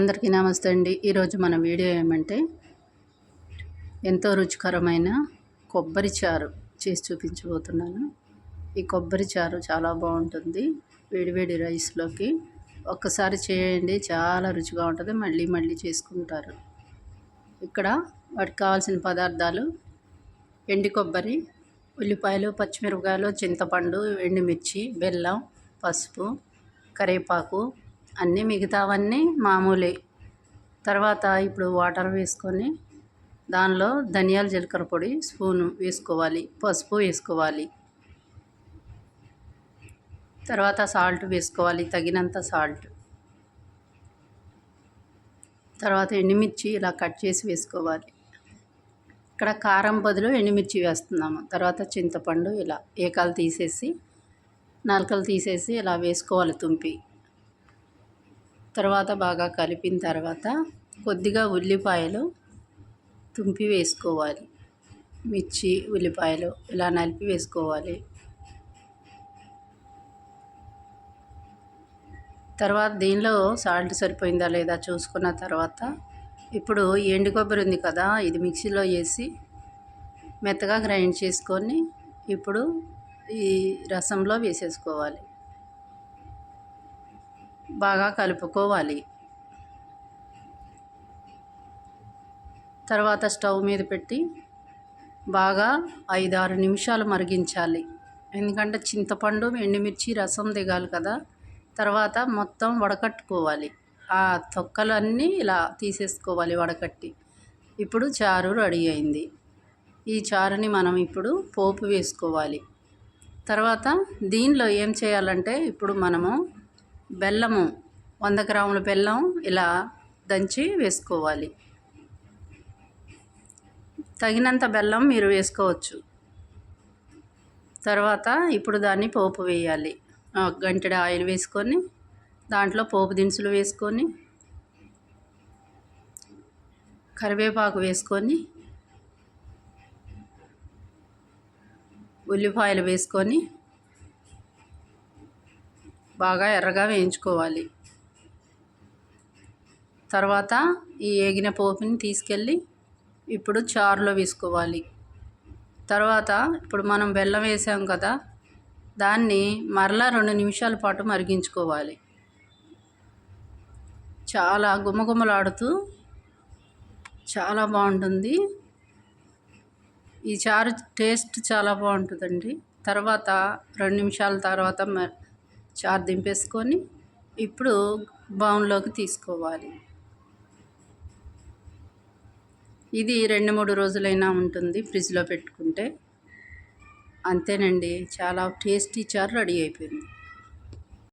అందరికీ నమస్తే అండి. ఈరోజు మన వీడియో ఏమంటే ఎంతో రుచికరమైన కొబ్బరి చారు చేసి చూపించబోతున్నాను. ఈ కొబ్బరి చారు చాలా బాగుంటుంది. వేడివేడి రైస్లోకి ఒక్కసారి చేయండి చాలా రుచిగా ఉంటుంది. మళ్ళీ మళ్ళీ చేసుకుంటారు. ఇక్కడ వాటికి కావాల్సిన పదార్థాలు ఎండి కొబ్బరి ఉల్లిపాయలు పచ్చిమిరపకాయలు చింతపండు ఎండుమిర్చి బెల్లం పసుపు కరివేపాకు అన్నీ మిగతావన్నీ మామూలే. తర్వాత ఇప్పుడు వాటర్ వేసుకొని దానిలో ధనియాల జీలకర్ర పొడి స్పూను వేసుకోవాలి పసుపు వేసుకోవాలి. తర్వాత సాల్ట్ వేసుకోవాలి తగినంత సాల్ట్. తర్వాత ఎండుమిర్చి ఇలా కట్ చేసి వేసుకోవాలి. ఇక్కడ కారం బదులు ఎండుమిర్చి వేస్తున్నాము. తర్వాత చింతపండు ఇలా ఏకాలు తీసేసి నలకలు తీసేసి ఇలా వేసుకోవాలి తుంపి. తర్వాత బాగా కలిపిన తర్వాత కొద్దిగా ఉల్లిపాయలు తుంపి వేసుకోవాలి. మిర్చి ఉల్లిపాయలు ఇలా నలిపి వేసుకోవాలి. తర్వాత దీనిలో సాల్ట్ సరిపోయిందా లేదా చూసుకున్న తర్వాత ఇప్పుడు ఎండు కొబ్బరి ఉంది కదా ఇది మిక్సీలో వేసి మెత్తగా గ్రైండ్ చేసుకొని ఇప్పుడు ఈ రసంలో వేసేసుకోవాలి. బాగా కలుపుకోవాలి. తర్వాత స్టవ్ మీద పెట్టి బాగా ఐదు ఆరు నిమిషాలు మరిగించాలి. ఎందుకంటే చింతపండు ఎండుమిర్చి రసం దిగాలి కదా. తర్వాత మొత్తం వడకట్టుకోవాలి. ఆ తొక్కలన్నీ ఇలా తీసేసుకోవాలి వడకట్టి. ఇప్పుడు చారు రెడీ అయింది. ఈ చారుని మనం ఇప్పుడు పోపు వేసుకోవాలి. తర్వాత దీనిలో ఏం చేయాలంటే ఇప్పుడు మనము బెల్లము వంద గ్రాముల బెల్లం ఇలా దంచి వేసుకోవాలి. తగినంత బెల్లం మీరు వేసుకోవచ్చు. తర్వాత ఇప్పుడు దాన్ని పోపు వేయాలి. గంటెడ ఆయిల్ వేసుకొని దాంట్లో పోపు దినుసులు వేసుకొని కరివేపాకు వేసుకొని ఉల్లిపాయలు వేసుకొని బాగా ఎర్రగా వేయించుకోవాలి. తర్వాత ఈ ఏగిన పోపుని తీసుకెళ్ళి ఇప్పుడు చారులో వేసుకోవాలి. తర్వాత ఇప్పుడు మనం బెల్లం వేసాం కదా దాన్ని మరలా రెండు నిమిషాల పాటు మరిగించుకోవాలి. చాలా గుమగుమలాడుతూ చాలా బాగుంటుంది. ఈ చారు టేస్ట్ చాలా బాగుంటుందండి. తర్వాత రెండు నిమిషాల తర్వాత చారు దింపేసుకొని ఇప్పుడు బౌన్లోకి తీసుకోవాలి. ఇది రెండు మూడు రోజులైనా ఉంటుంది ఫ్రిడ్జ్లో పెట్టుకుంటే. అంతేనండి చాలా టేస్టీ చారు రెడీ అయిపోయింది.